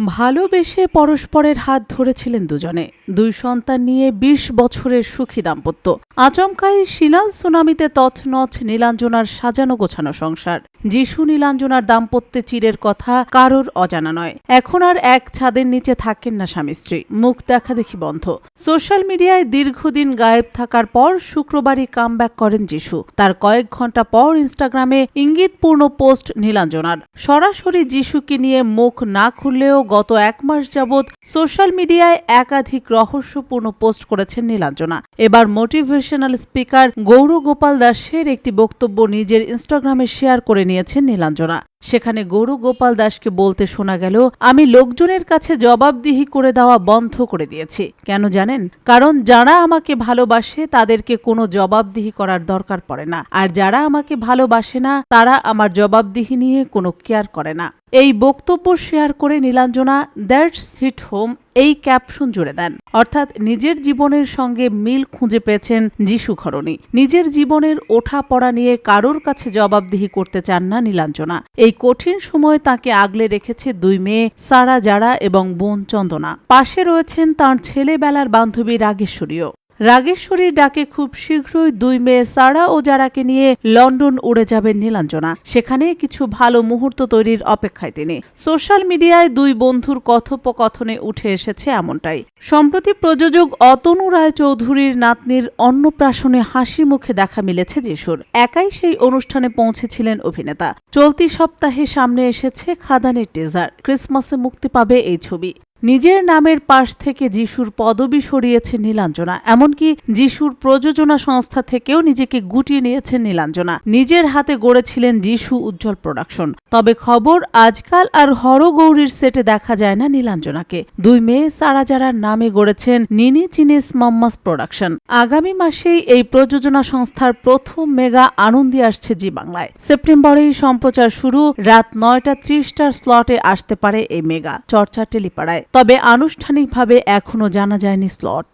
ভালোবেসে পরস্পরের হাত ধরেছিলেন দুজনে। দুই সন্তান নিয়ে ২০ বছরের সুখী দাম্পত্য। আচমকাই শিলাল সুনামিতে তছনছ নীলাঞ্জনার সাজানো গোছানো সংসার। যিশু নীলাঞ্জনার দাম্পত্যে চিরের কথা, কারোর অজানা নয়। এখন আর এক ছাদের নিচে থাকেন না স্বামী স্ত্রী। মুখ দেখা দেখি বন্ধ। সোশ্যাল মিডিয়ায় দীর্ঘদিন গায়েব থাকার পর শুক্রবারই কামব্যাক করেন যিশু। তার কয়েক ঘণ্টা পর ইনস্টাগ্রামে ইঙ্গিতপূর্ণ পোস্ট নীলাঞ্জনার। সরাসরি যিশুকে নিয়ে মুখ না খুললেও গত এক মাস যাবৎ সোশ্যাল মিডিয়ায় একাধিক রহস্যপূর্ণ পোস্ট করেছেন নীলাঞ্জনা। এবার মোটিভেশনাল স্পিকার গৌর গোপাল দাসের একটি বক্তব্য নিজের ইনস্টাগ্রামে শেয়ার করে নিয়েছেন নীলাঞ্জনা। সেখানে গরু গোপাল দাসকে বলতে শোনা গেল, আমি লোকজনের কাছে জবাবদিহি করে দেওয়া বন্ধ করে দিয়েছি। কেন জানেন? কারণ যারা আমাকে ভালোবাসে, তাদেরকে কোনো জবাবদিহি করার দরকার পড়ে না। আর যারা আমাকে ভালোবাসে না, তারা আমার জবাবদিহি নিয়ে কোনো কেয়ার করে না। এই বক্তব্য শেয়ার করে নীলাঞ্জনা, দ্যাটস হিট হোম এই ক্যাপশন জুড়ে দেন। অর্থাৎ নিজের জীবনের সঙ্গে মিল খুঁজে পেয়েছেন যিশু খরণী। নিজের জীবনের ওঠা পড়া নিয়ে কারোর কাছে জবাবদিহি করতে চান না নীলাঞ্জনা। এই কঠিন সময় তাকে আগলে রেখেছে দুই মেয়ে, সারা জারা এবং বোন চন্দনা। পাশে রয়েছেন তাঁর ছেলেবেলার বান্ধবী রাগেশ্বরীও। রাগেশ্বরীর ডাকে খুব শীঘ্রই দুই মেয়ে সারা ও জারাকে নিয়ে লন্ডন উড়ে যাবেন নীলাঞ্জনা। সেখানে কিছু ভালো মুহূর্ত তৈরির অপেক্ষায় তিনি। সোশ্যাল মিডিয়ায় দুই বন্ধুর কথোপকথনে উঠে এসেছে এমনটাই। সম্প্রতি প্রযোজক অতনু রায় চৌধুরীর নাতনির অন্নপ্রাশনে হাসি মুখে দেখা মিলেছে যিশুর। একাই সেই অনুষ্ঠানে পৌঁছেছিলেন অভিনেতা। চলতি সপ্তাহে সামনে এসেছে খাদানের টেজার ক্রিসমাসে মুক্তি পাবে এই ছবি। নিজের নামের পাশ থেকে যিশুর পদবি সরিয়েছে নীলাঞ্জনা, এমনকি যিশুর প্রযোজনা সংস্থা থেকেও নিজেকে গুটিয়ে নিয়েছেন নীলাঞ্জনা। নিজের হাতে গড়েছিলেন যিশু উজ্জ্বল প্রোডাকশন। তবে খবর আজকাল আর হরগৌরীর সেটে দেখা যায় না নীলাঞ্জনাকে। দুই মেয়ে সারা যারার নামে গড়েছেন নিনি চিনিস মাম্মাস প্রোডাকশন। আগামী মাসেই এই প্রযোজনা সংস্থার প্রথম মেগা আনন্দে আসছে জি বাংলায় সেপ্টেম্বরেই সম্প্রচার শুরু, রাত নয়টা ত্রিশটার স্লটে আসতে পারে এই মেগা। চর্চা টেলিপাড়ায়। তবে আনুষ্ঠানিকভাবে এখনও জানা যায়নি স্লট